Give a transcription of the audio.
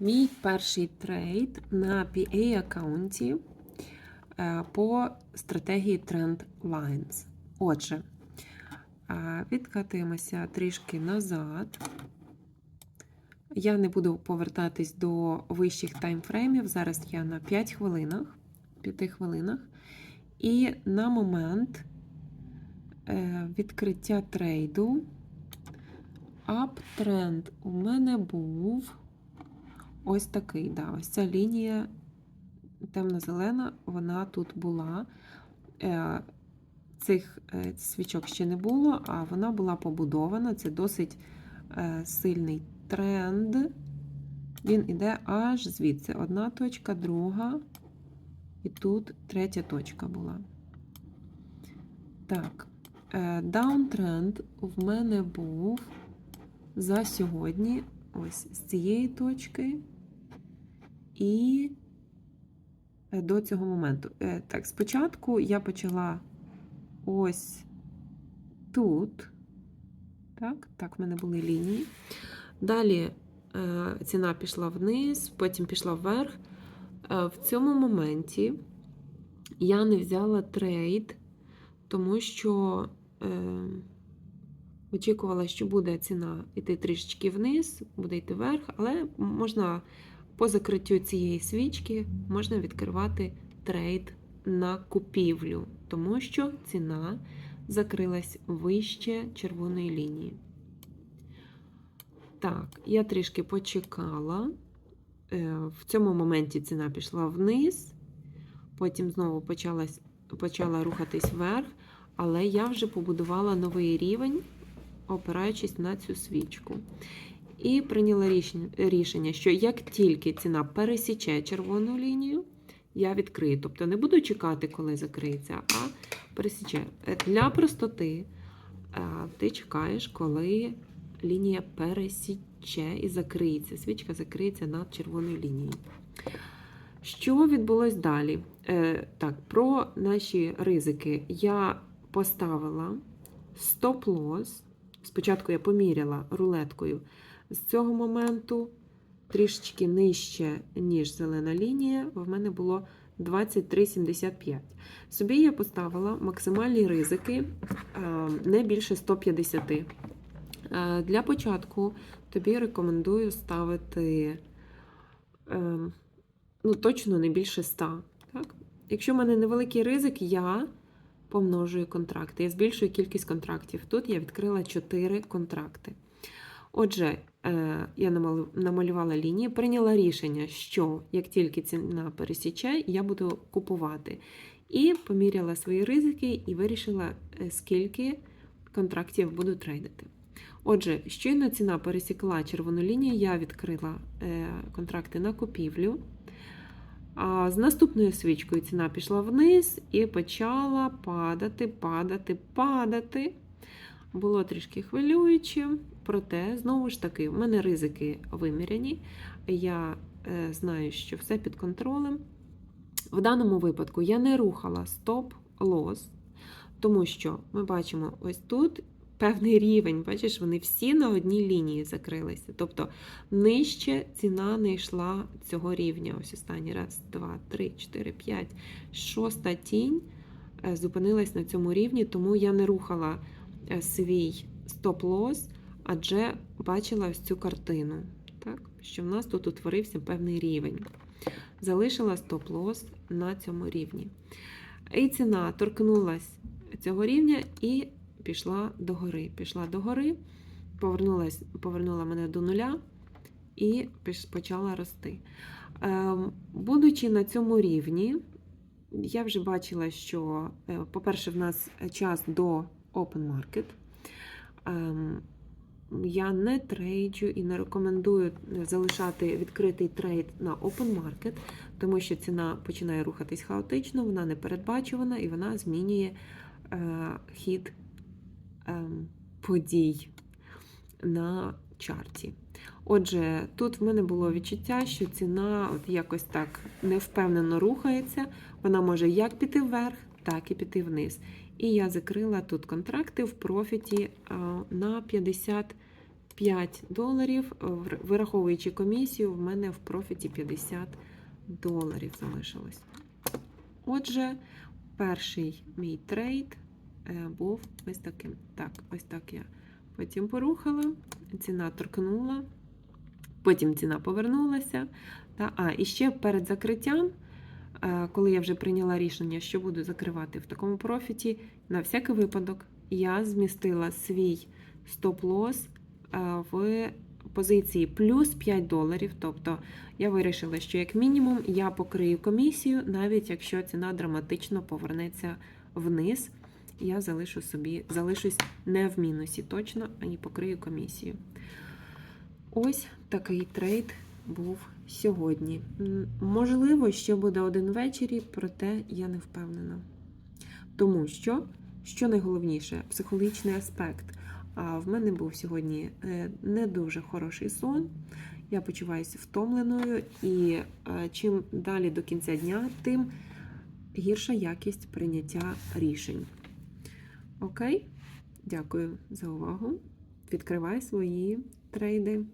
Мій перший трейд на PA аккаунті е, по стратегії Trend Lines. Отже, е, відкатуємося трішки назад. Я не буду повертатись до вищих таймфреймів. Зараз я на 5 хвилинах, 5 хвилинах. І на момент е, відкриття трейду аптренд у мене був ось такий. Да, ось ця лінія темно-зелена, вона тут була. Е, Цих е, свічок ще не було, а вона була побудована. Це досить е, сильний тренд. Він іде аж звідси. Одна точка, друга, і тут третя точка була. Так, даунтренд в мене був за сьогодні ось з цієї точки і е, до цього моменту. Е, Так, спочатку я почала ось тут. Так, так, в мене були лінії. Далі е, ціна пішла вниз, потім пішла вверх. В цьому моменті я не взяла трейд, тому що очікувала, що буде ціна йти трішечки вниз, буде йти вверх, але можна по закриттю цієї свічки можна відкривати трейд на купівлю, тому що ціна закрилась вище червоної лінії. Так, я трішки почекала. Е, В цьому моменті ціна пішла вниз, потім знову почалась, почала рухатись вверх, але я вже побудувала новий рівень, опираючись на цю свічку. І прийняла рішення, що як тільки ціна пересіче червону лінію, я відкрию. Тобто не буду чекати, коли закриється, а пересіче. Для простоти е, ти чекаєш, коли лінія пересіче і закриється. Свічка закриється над червоною лінією. Що відбулось далі? Е, Так, про наші ризики я поставила стоп-лосс. Спочатку я поміряла рулеткою з цього моменту трішечки нижче, ніж зелена лінія, в мене було 23,75. Собі я поставила максимальні ризики е, не більше 150. Е, Для початку тобі рекомендую ставити е, ну, точно не більше 100. Так? Якщо в мене невеликий ризик, я помножую контракти. Я збільшую кількість контрактів. Тут я відкрила 4 контракти. Отже, е, я намалювала лінії, прийняла рішення, що як тільки ціна пересіче, я буду купувати. І поміряла свої ризики і вирішила, е, скільки контрактів буду трейдити. Отже, щойно ціна пересікла червону лінію, я відкрила е, контракти на купівлю. А з наступною свічкою ціна пішла вниз і почала падати, падати, падати. Було трішки хвилююче, проте, знову ж таки, в мене ризики виміряні. Я е, знаю, що все під контролем. В даному випадку я не рухала стоп-лос, тому що ми бачимо ось тут певний рівень, бачиш, вони всі на одній лінії закрилися. Тобто нижче ціна не йшла цього рівня. Ось останній раз, два, три, чотири, п'ять, шоста тінь е, зупинилась на цьому рівні, тому я не рухала е, свій стоп-лос, адже бачила ось цю картину, так? що в нас тут утворився певний рівень. Залишила стоп-лос на цьому рівні. І ціна торкнулась цього рівня і пішла догори. Пішла догори, повернула мене до нуля і почала рости. Ем, будучи на цьому рівні, я вже бачила, що, е, по-перше, в нас час до open market. Я не трейджу і не рекомендую залишати відкритий трейд на open market, тому що ціна починає рухатись хаотично, вона не передбачувана і вона змінює е, хід е, подій на чарті. Отже, тут в мене було відчуття, що ціна от якось так невпевнено рухається. Вона може як піти вверх, так і піти вниз. І я закрила тут контракти в профіті на 55 доларів, вираховуючи комісію, в мене в профіті 50 доларів залишилось. Отже, перший мій трейд е, був ось таким. Так, ось так я потім порухала, ціна торкнула, потім ціна повернулася. Та, а, і ще перед закриттям, е, коли я вже прийняла рішення, що буду закривати в такому профіті, на всякий випадок я змістила свій стоп-лосс е, в позиції плюс 5 доларів. Тобто я вирішила, що як мінімум я покрию комісію, навіть якщо ціна драматично повернеться вниз. Я залишу собі, залишусь не в мінусі точно, а і покрию комісію. Ось такий трейд був сьогодні. Можливо, ще буде один ввечері, проте я не впевнена. Тому що, що найголовніше, психологічний аспект. А в мене був сьогодні е, не дуже хороший сон. Я почуваюся втомленою, і е, чим далі до кінця дня, тим гірша якість прийняття рішень. Окей? Дякую за увагу. Відкривай свої трейди.